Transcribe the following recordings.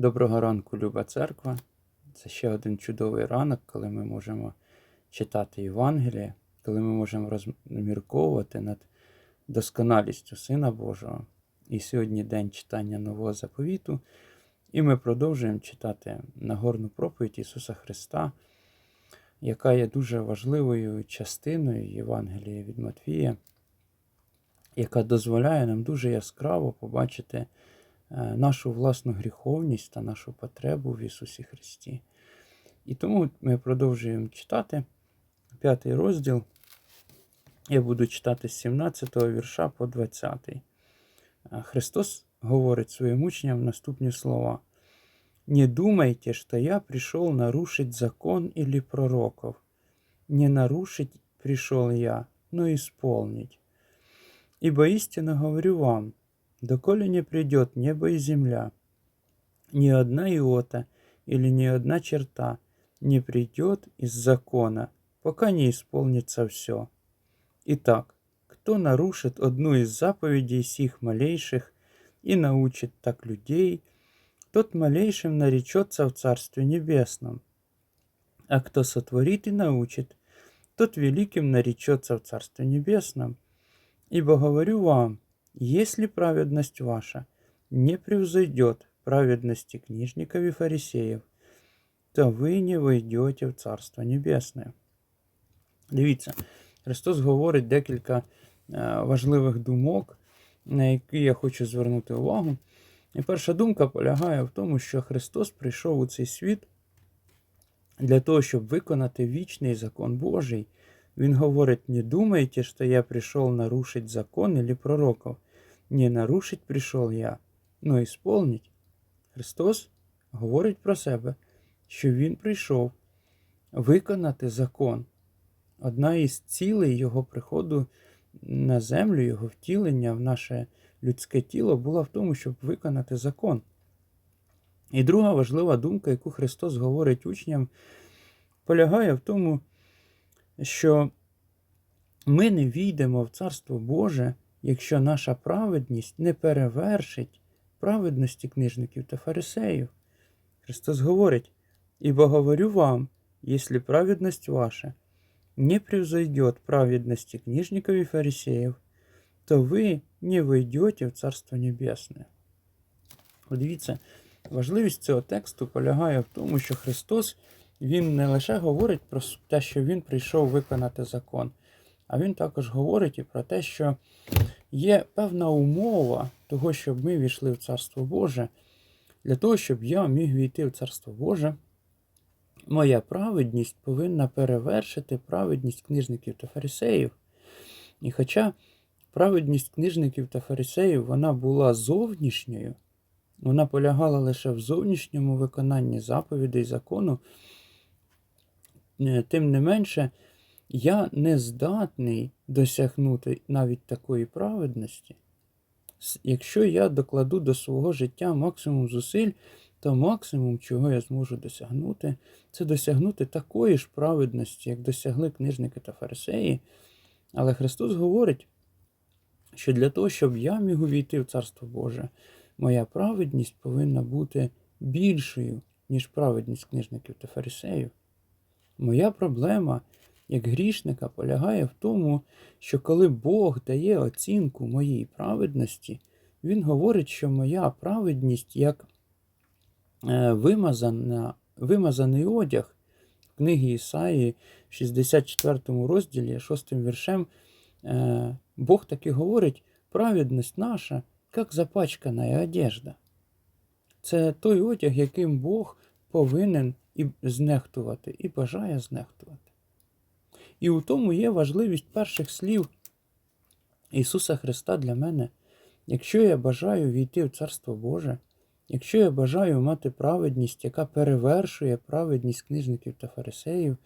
Доброго ранку, люба церква. Це ще один чудовий ранок, коли ми можемо читати Євангеліє, коли ми можемо розмірковувати над досконалістю Сина Божого. І сьогодні день читання Нового заповіту. І ми продовжуємо читати Нагорну проповідь Ісуса Христа, яка є дуже важливою частиною Євангелія від Матвія, яка дозволяє нам дуже яскраво побачити нашу власну гріховність та нашу потребу в Ісусі Христі. І тому ми продовжуємо читати п'ятий розділ. Я буду читати з 17 вірша по 20. Е, Христос говорить своїм учням наступні слова. Не думайте, что я пришел нарушить закон или пророков. Не нарушить пришел я, но исполнить. Ибо истинно говорю вам, доколе не придет небо и земля, ни одна иота или ни одна черта не придет из закона, пока не исполнится все. Итак, кто нарушит одну из заповедей сих малейших и научит так людей, тот малейшим наречется в Царстве Небесном. А кто сотворит и научит, тот великим наречется в Царстве Небесном. Ибо говорю вам, если праведность ваша не превзойдет праведности книжников и фарисеев, то ви не войдете в Царство Небесне. Дивіться, Христос говорить декілька е, важливих думок, на які я хочу звернути увагу. І перша думка полягає в тому, що Христос прийшов у цей світ для того, щоб виконати вічний закон Божий. Він говорить: не думайте, що я прийшов нарушить закон или пророков. Не нарушить прийшов я, но ісполнить. Христос говорить про себе, що Він прийшов виконати закон. Одна із цілей Його приходу на землю, Його втілення в наше людське тіло була в тому, щоб виконати закон. І друга важлива думка, яку Христос говорить учням, полягає в тому, що ми не війдемо в Царство Боже, якщо наша праведність не перевершить праведності книжників та фарисеїв. Христос говорить, «Ибо говорю вам, если праведность ваша не превзойдет праведности книжников и фарисеев, то ви не войдете в Царство Небесне. Подивіться, важливість цього тексту полягає в тому, що Христос Він не лише говорить про те, що Він прийшов виконати закон, а Він також говорить і про те, що є певна умова того, щоб ми війшли в Царство Боже. Для того, щоб я міг війти в Царство Боже, моя праведність повинна перевершити праведність книжників та фарисеїв. І хоча праведність книжників та фарисеїв вона була зовнішньою, вона полягала лише в зовнішньому виконанні заповідей закону, е, тим не менше, я не здатний досягнути навіть такої праведності. Якщо я докладу до свого життя максимум зусиль, то максимум, чого я зможу досягнути, це досягнути такої ж праведності, як досягли книжники та фарисеї. Але Христос говорить, що для того, щоб я міг увійти в Царство Боже, моя праведність повинна бути більшою, ніж праведність книжників та фарисеїв. Моя проблема як грішника полягає в тому, що коли Бог дає оцінку моїй праведності, Він говорить, що моя праведність як е, вимазана, вимазаний одяг в книгі Ісаї в 64 розділі, 6 віршем, е, Бог таки говорить, праведність наша, як запачкана одежда. Це той одяг, яким Бог повинен і знехтувати, і бажає знехтувати. І у тому є важливість перших слів Ісуса Христа для мене. Якщо я бажаю війти в Царство Боже, якщо я бажаю мати праведність, яка перевершує праведність книжників та фарисеїв,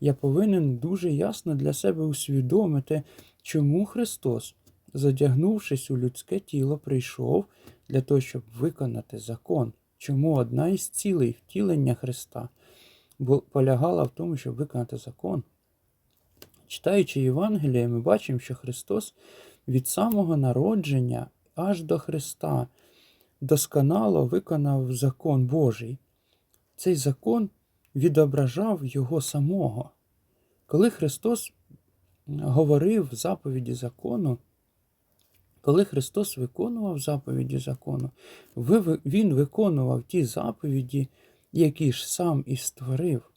я повинен дуже ясно для себе усвідомити, чому Христос, задягнувшись у людське тіло, прийшов для того, щоб виконати закон. Чому одна із цілей втілення Христа полягала в тому, щоб виконати закон. Читаючи Євангеліє, ми бачимо, що Христос від самого народження аж до Христа досконало виконав закон Божий. Цей закон відображав його самого. Коли Христос говорив заповіді закону, коли Христос виконував заповіді закону, Він виконував ті заповіді, які ж сам і створив.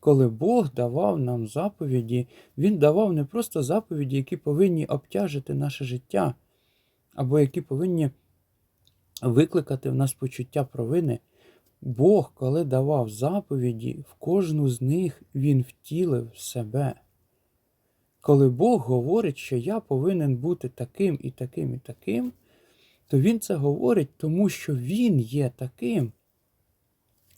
Коли Бог давав нам заповіді, Він давав не просто заповіді, які повинні обтяжити наше життя, або які повинні викликати в нас почуття провини. Бог, коли давав заповіді, в кожну з них Він втілив себе. Коли Бог говорить, що я повинен бути таким і таким і таким, то Він це говорить, тому що Він є таким.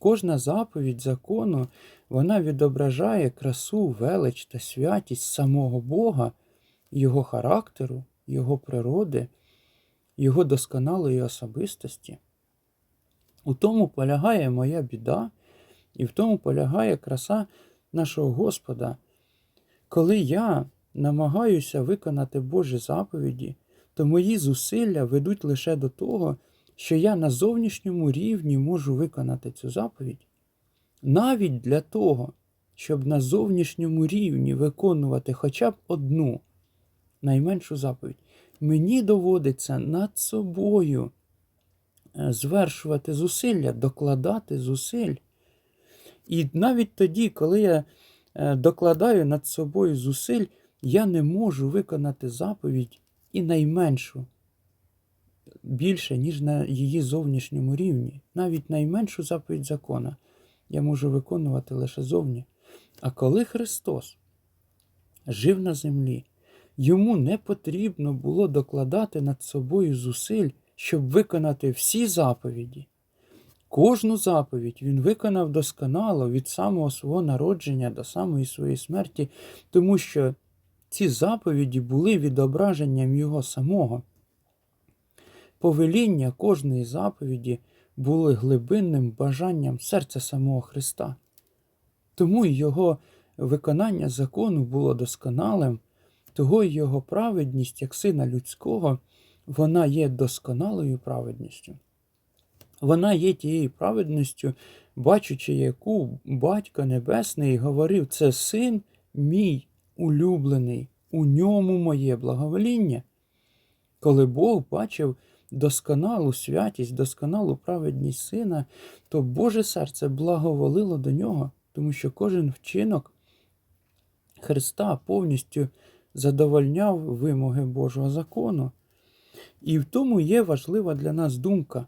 Кожна заповідь закону вона відображає красу, велич та святість самого Бога, Його характеру, Його природи, Його досконалої особистості. У тому полягає моя біда, і в тому полягає краса нашого Господа. Коли я намагаюся виконати Божі заповіді, то мої зусилля ведуть лише до того, що я на зовнішньому рівні можу виконати цю заповідь. Навіть для того, щоб на зовнішньому рівні виконувати хоча б одну найменшу заповідь, мені доводиться над собою е, звершувати зусилля, докладати зусиль. І навіть тоді, коли я е, докладаю над собою зусиль, я не можу виконати заповідь і найменшу більше, ніж на її зовнішньому рівні. Навіть найменшу заповідь закона я можу виконувати лише зовні. А коли Христос жив на землі, йому не потрібно було докладати над собою зусиль, щоб виконати всі заповіді. Кожну заповідь він виконав досконало від самого свого народження до самої своєї смерті, тому що ці заповіді були відображенням його самого. Повеління кожної заповіді були глибинним бажанням серця самого Христа. Тому його виконання закону було досконалим, того його праведність, як сина людського, вона є досконалою праведністю. Вона є тією праведністю, бачучи, яку Батько Небесний говорив, це син мій улюблений, у ньому моє благовоління. Коли Бог бачив досконалу святість, досконалу праведність сина, то Боже серце благоволило до нього, тому що кожен вчинок Христа повністю задовольняв вимоги Божого закону. І в тому є важлива для нас думка.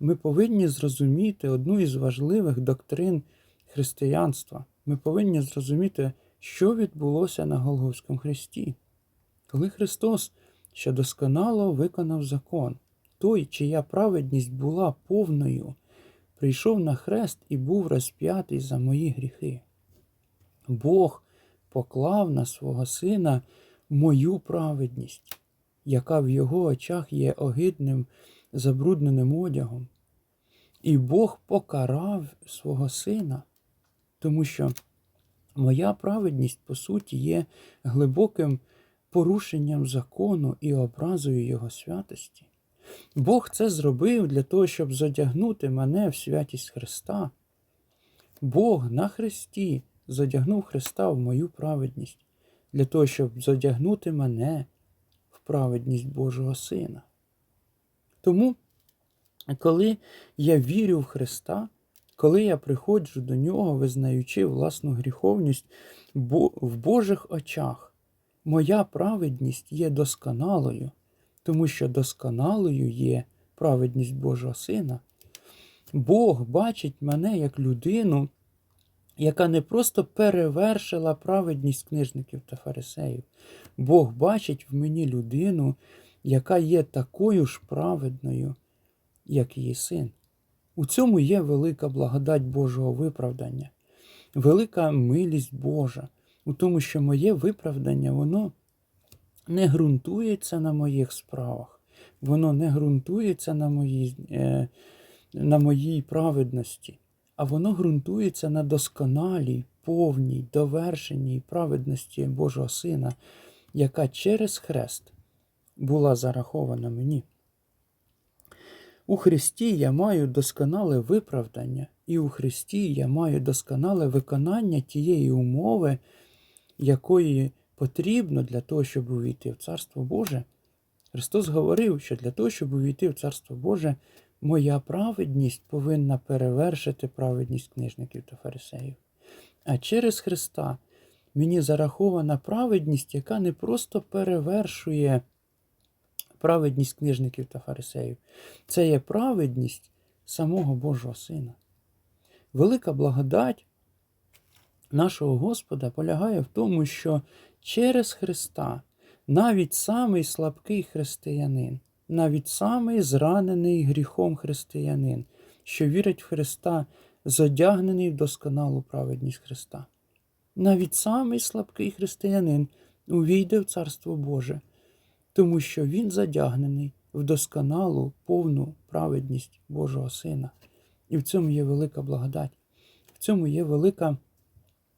Ми повинні зрозуміти одну із важливих доктрин християнства. Ми повинні зрозуміти, що відбулося на Голгофському хресті. Коли Христос ще досконало виконав закон, той, чия праведність була повною, прийшов на хрест і був розп'ятий за мої гріхи. Бог поклав на свого сина мою праведність, яка в його очах є огидним, забрудненим одягом. І Бог покарав свого сина, тому що моя праведність, по суті, є глибоким порушенням закону і образою Його святості. Бог це зробив для того, щоб зодягнути мене в святість Христа. Бог на Христі зодягнув Христа в мою праведність, для того, щоб зодягнути мене в праведність Божого Сина. Тому, коли я вірю в Христа, коли я приходжу до Нього, визнаючи власну гріховність, бо в Божих очах моя праведність є досконалою, тому що досконалою є праведність Божого Сина. Бог бачить мене як людину, яка не просто перевершила праведність книжників та фарисеїв. Бог бачить в мені людину, яка є такою ж праведною, як її син. У цьому є велика благодать Божого виправдання, велика милість Божа, у тому, що моє виправдання, воно не ґрунтується на моїх справах, воно не ґрунтується на моїй, е, на моїй праведності, а воно ґрунтується на досконалій, повній, довершеній праведності Божого Сина, яка через хрест була зарахована мені. У Христі я маю досконале виправдання, і у Христі я маю досконале виконання тієї умови, якої потрібно для того, щоб увійти в Царство Боже. Христос говорив, що для того, щоб увійти в Царство Боже, моя праведність повинна перевершити праведність книжників та фарисеїв. А через Христа мені зарахована праведність, яка не просто перевершує праведність книжників та фарисеїв. Це є праведність самого Божого Сина. Велика благодать нашого Господа полягає в тому, що через Христа навіть самий слабкий християнин, навіть самий зранений гріхом християнин, що вірить в Христа, зодягнений в досконалу праведність Христа. Навіть самий слабкий християнин увійде в Царство Боже, тому що він задягнений в досконалу повну праведність Божого Сина. І в цьому є велика благодать, в цьому є велика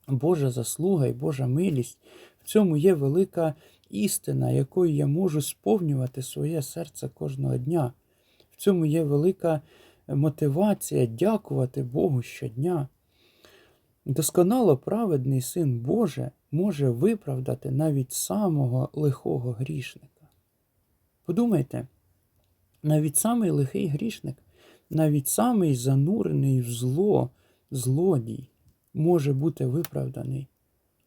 Божа заслуга і Божа милість, в цьому є велика істина, якою я можу сповнювати своє серце кожного дня. В цьому є велика мотивація дякувати Богу щодня. Досконало праведний син Боже може виправдати навіть самого лихого грішника. Подумайте, навіть самий лихий грішник, навіть самий занурений в зло злодій може бути виправданий,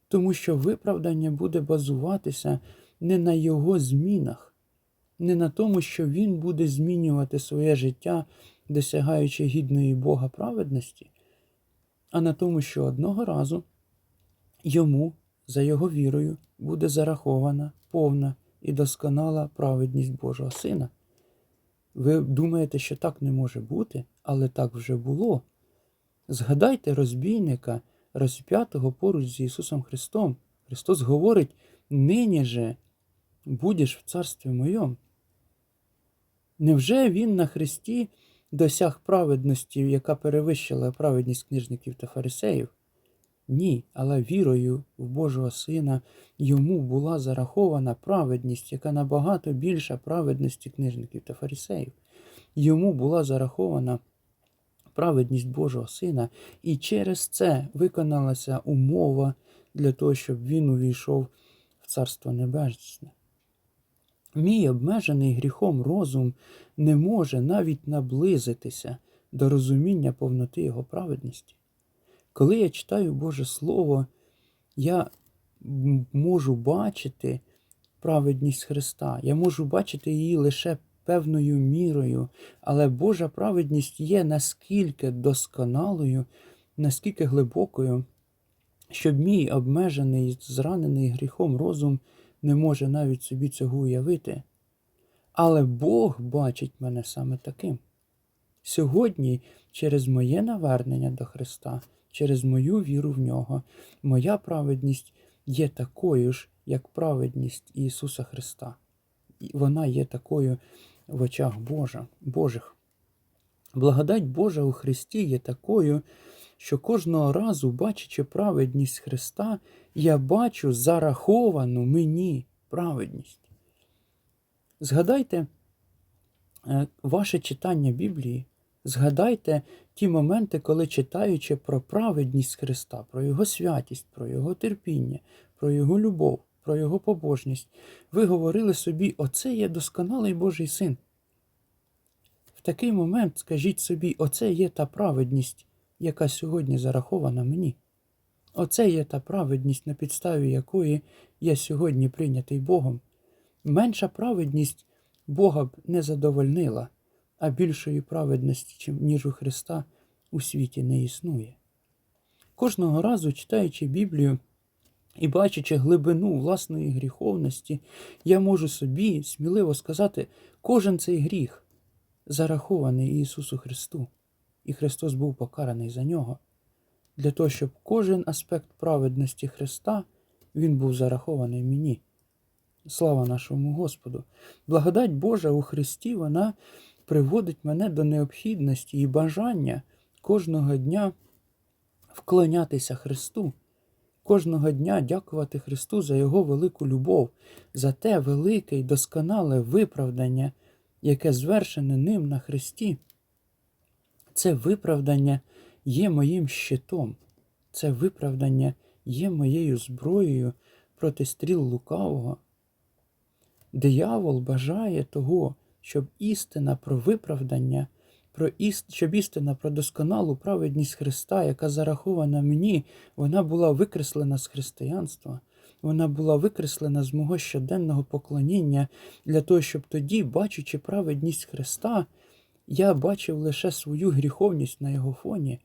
тому що виправдання буде базуватися не на його змінах, не на тому, що він буде змінювати своє життя, досягаючи гідної Бога праведності, а на тому, що одного разу йому, за його вірою, буде зарахована повна і досконала праведність Божого Сина. Ви думаєте, що так не може бути, але так вже було. Згадайте розбійника, розп'ятого поруч з Ісусом Христом. Христос говорить, нині же будеш в царстві моєму. Невже Він на Христі досяг праведності, яка перевищила праведність книжників та фарисеїв? Ні, але вірою в Божого Сина йому була зарахована праведність, яка набагато більша праведності книжників та фарисеїв. Йому була зарахована праведність Божого Сина, і через це виконалася умова для того, щоб він увійшов в Царство Небесне. Мій обмежений гріхом розум не може навіть наблизитися до розуміння повноти Його праведності. Коли я читаю Боже Слово, я можу бачити праведність Христа, я можу бачити її лише певною мірою, але Божа праведність є наскільки досконалою, наскільки глибокою, щоб мій обмежений, зранений гріхом розум не може навіть собі цього уявити. Але Бог бачить мене саме таким. Сьогодні, через моє навернення до Христа, через мою віру в нього, моя праведність є такою ж, як праведність Ісуса Христа. І вона є такою в очах Божа, Божих. Благодать Божа у Христі є такою, що кожного разу, бачачи праведність Христа, я бачу зараховану мені праведність. Згадайте е, ваше читання Біблії, згадайте ті моменти, коли читаючи про праведність Христа, про Його святість, про Його терпіння, про Його любов, про Його побожність, ви говорили собі, оце є досконалий Божий син. В такий момент скажіть собі, оце є та праведність, яка сьогодні зарахована мені. Оце є та праведність, на підставі якої я сьогодні прийнятий Богом. Менша праведність Бога б не задовольнила, а більшої праведності, ніж у Христа, у світі не існує. Кожного разу, читаючи Біблію і бачачи глибину власної гріховності, я можу собі сміливо сказати, кожен цей гріх зарахований Ісусу Христу, і Христос був покараний за нього, для того, щоб кожен аспект праведності Христа Він був зарахований мені. Слава нашому Господу! Благодать Божа у Христі вона приводить мене до необхідності і бажання кожного дня вклонятися Христу, кожного дня дякувати Христу за Його велику любов, за те велике і досконале виправдання, яке звершене ним на Христі, це виправдання є моїм щитом, це виправдання є моєю зброєю проти стріл лукавого. Диявол бажає того, щоб істина про виправдання, про іст... щоб істина про досконалу праведність Христа, яка зарахована мені, вона була викреслена з християнства, вона була викреслена з мого щоденного поклоніння для того, щоб тоді, бачучи праведність Христа, я бачив лише свою гріховність на його фоні,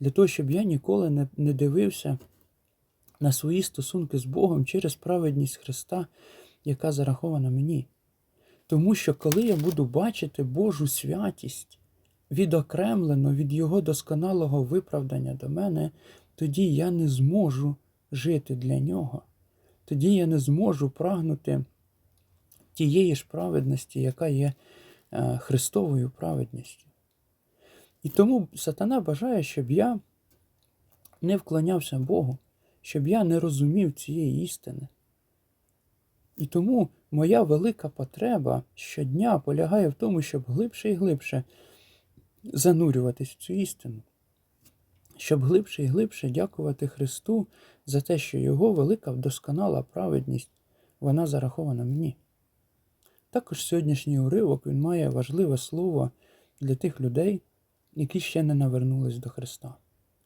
для того, щоб я ніколи не, не дивився на свої стосунки з Богом через праведність Христа, яка зарахована мені. Тому що коли я буду бачити Божу святість, відокремлено від Його досконалого виправдання до мене, тоді я не зможу жити для Нього. Тоді я не зможу прагнути тієї ж праведності, яка є е, Христовою праведністю. І тому сатана бажає, щоб я не вклонявся Богу, щоб я не розумів цієї істини. І тому моя велика потреба щодня полягає в тому, щоб глибше і глибше занурюватись в цю істину, щоб глибше і глибше дякувати Христу за те, що Його велика вдосконала праведність, вона зарахована мені. Також сьогоднішній уривок він має важливе слово для тих людей, які ще не навернулись до Христа,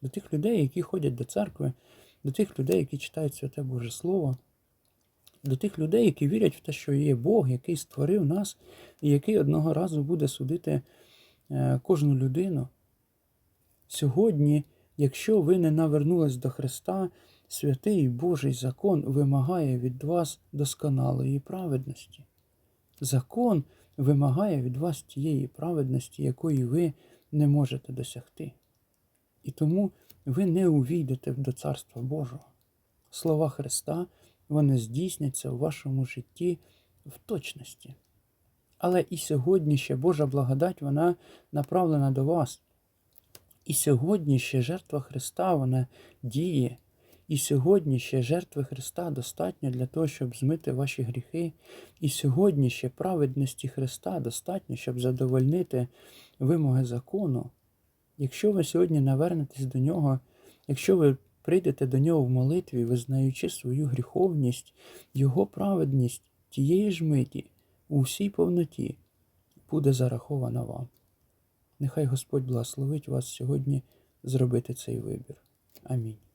до тих людей, які ходять до церкви, до тих людей, які читають Святе Боже Слово до тих людей, які вірять в те, що є Бог, який створив нас, і який одного разу буде судити е, кожну людину. Сьогодні, якщо ви не навернулись до Христа, святий Божий закон вимагає від вас досконалої праведності. Закон вимагає від вас тієї праведності, якої ви не можете досягти. І тому ви не увійдете до Царства Божого. Слова Христа вони здійсняться у вашому житті в точності. Але і сьогодні ще Божа благодать вона направлена до вас. І сьогодні ще жертва Христа вона діє. І сьогодні ще жертви Христа достатньо для того, щоб змити ваші гріхи. І сьогодні ще праведності Христа достатньо, щоб задовольнити вимоги закону. Якщо ви сьогодні навернетесь до нього, якщо ви прийдете до нього в молитві, визнаючи свою гріховність, Його праведність тієї ж миті у всій повноті буде зарахована вам. Нехай Господь благословить вас сьогодні зробити цей вибір. Амінь.